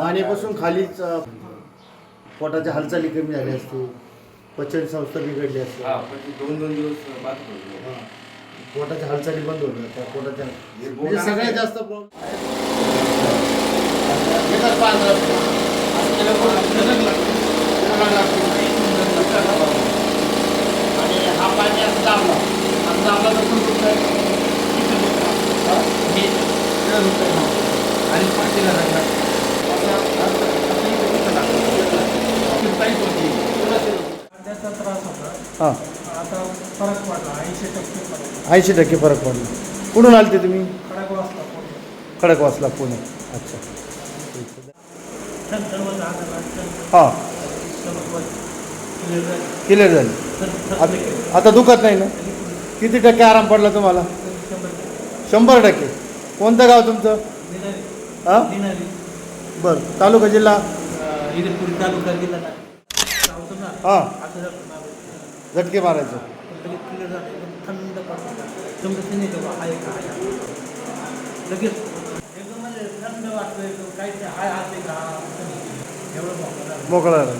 मानेपासून खालीच अ, पोटाच्या हालचाली कमी झाल्या असते पचन संस्था बिघडली असते हा पण ते दोन दोन दिवस बाद पडले हा. पोटाच्या हालचाली बंद होतात त्या पोटाच्या हे म्हणजे सगळ्यात. जास्त प्रॉब्लेम? आणि हा पाणी असं दाबला असं दाबला तर पण दुखतंय. हा? इकडं दुखतंय. आणि पाठीला लागला दुखतं हां ऐंशी टक्के फरक पडला. कुठून आलते तुम्ही? खडकवासला पुणे. अच्छा. हां. क्लिअर झाली. आता दुखत नाही ना? किती टक्के आराम पडला तुम्हाला? शंभर टक्के. कोणतं गाव तुमचं? हां? बरं तालुका जिल्हा? इगतपुरी तालुका हां. ना झटके मारायचं. थंड लगेच. एकदम म्हणजे थंड वाटतं मोकळं